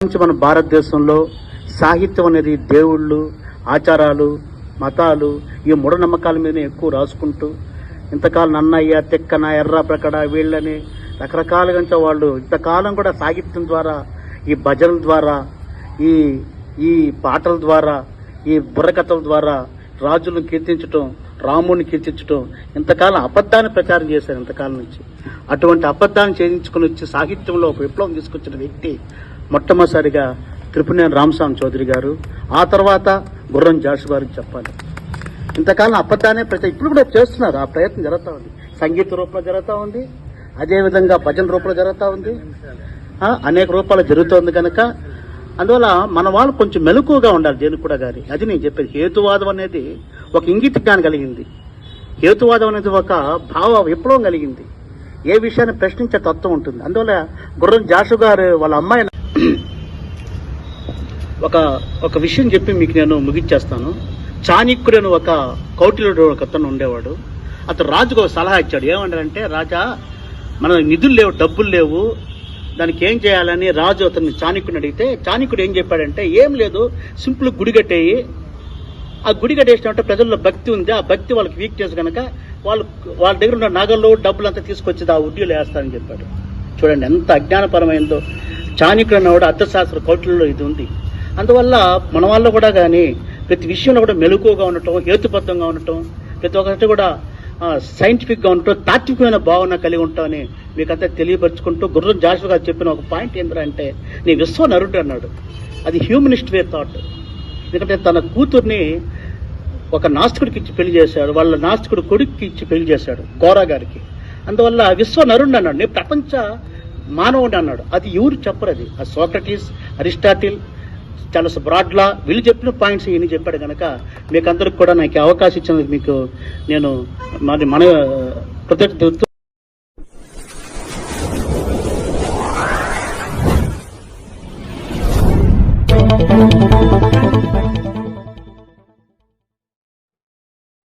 నుంచి మన భారతదేశంలో సాహిత్యం అనేది దేవుళ్ళు ఆచారాలు మతాలు ఈ మూఢనమ్మకాల మీద ఎక్కువ రాసుకుంటూ ఇంతకాలం నన్నయ్య తెక్కన ఎర్ర ప్రకడ వీళ్ళని రకరకాలుగా వాళ్ళు ఇంతకాలం కూడా సాహిత్యం ద్వారా ఈ భజనల ద్వారా ఈ ఈ పాటల ద్వారా ఈ బుర్రకథల ద్వారా రాజులను కీర్తించటం రాముడిని కీర్తించటం ఇంతకాలం అబద్ధాన్ని ప్రచారం చేశారు ఇంతకాలం నుంచి. అటువంటి అబద్ధాన్ని చేయించుకుని వచ్చి సాహిత్యంలో ఒక విప్లవం తీసుకొచ్చిన వ్యక్తి మొట్టమొదటిసారిగా త్రిపునేని రామస్వామి చౌదరి గారు ఆ తర్వాత గుర్రం జాషు గారికి చెప్పాలి. ఇంతకాలం అబద్ధాన్ని ప్రతి ఇప్పుడు కూడా చేస్తున్నారు ఆ ప్రయత్నం జరుగుతూ ఉంది. సంగీత రూపంలో జరుగుతూ ఉంది అదేవిధంగా భజన రూపంలో జరుగుతూ ఉంది. అనేక రూపాలు జరుగుతోంది కనుక అందువల్ల మన వాళ్ళు కొంచెం మెలకువగా ఉండాలి దేనికి కూడా గారి అది నేను చెప్పేది హేతువాదం అనేది ఒక ఇంగిత జ్ఞానం కలిగింది. హేతువాదం అనేది ఒక భావ విప్లవం కలిగింది. ఏ విషయాన్ని ప్రశ్నించే తత్వం ఉంటుంది. అందువల్ల గుర్రం జాషు గారు వాళ్ళ అమ్మాయి ఒక ఒక విషయం చెప్పి మీకు నేను ముగించేస్తాను. చాణిక్యుడు అని ఒక కౌటిల్యుడు ఒక అతను ఉండేవాడు. అతను రాజుకు ఒక సలహా ఇచ్చాడు. ఏమంటారంటే రాజా మన నిధులు లేవు డబ్బులు లేవు. దానికి ఏం చేయాలని? రాజు అతన్ని చాణిక్యుని అడిగితే చాణిక్యుడు ఏం చెప్పాడంటే ఏం లేదు సింపుల్ గుడి కట్టేయి. ఆ గుడి కట్టేసినట్టు ప్రజల్లో భక్తి ఉంది. ఆ భక్తి వాళ్ళకి వీక్నెస్ కనుక వాళ్ళు వాళ్ళ దగ్గర ఉన్న నగలు డబ్బులు అంతా తీసుకొచ్చి ఆ ఉద్యోగులు వేస్తారని చెప్పాడు. చూడండి ఎంత అజ్ఞానపరమైందో. చాణిక్యుడు అన్నవాడు అర్థశాస్త్ర కౌటిల్లో ఇది ఉంది. అందువల్ల మన వాళ్ళు కూడా కానీ ప్రతి విషయంలో కూడా మెలుకువగా ఉండటం హేతుబద్ధంగా ఉండటం ప్రతి ఒక్కటి కూడా సైంటిఫిక్గా ఉండటం తాత్వికమైన భావన కలిగి ఉంటామని మీకంతా తెలియపరుచుకుంటూ గుర్రం జాషు గారు చెప్పిన ఒక పాయింట్ ఏంటంటే నీ విశ్వ నరుడు అన్నాడు. అది హ్యూమనిస్ట్ వే థాట్ ఎందుకంటే తన కూతుర్ని ఒక నాస్తికుడికి ఇచ్చి పెళ్ళి చేశాడు వాళ్ళ నాస్తికుడు కొడుక్కి ఇచ్చి పెళ్ళి చేశాడు గోరా గారికి. అందువల్ల విశ్వ నరుణ్ అన్నాడు. నేను ప్రపంచ మానవుడు అన్నాడు. అది ఎవరు చెప్పరు అది? ఆ సోక్రటీస్ అరిస్టాటిల్ చాలా బ్రాడ్లా వీళ్ళు చెప్పిన పాయింట్స్ ఈయన చెప్పాడు కనుక మీకు అందరికి కూడా నాకు అవకాశం ఇచ్చినందుకు మీకు నేను మరి మన కృతజ్ఞత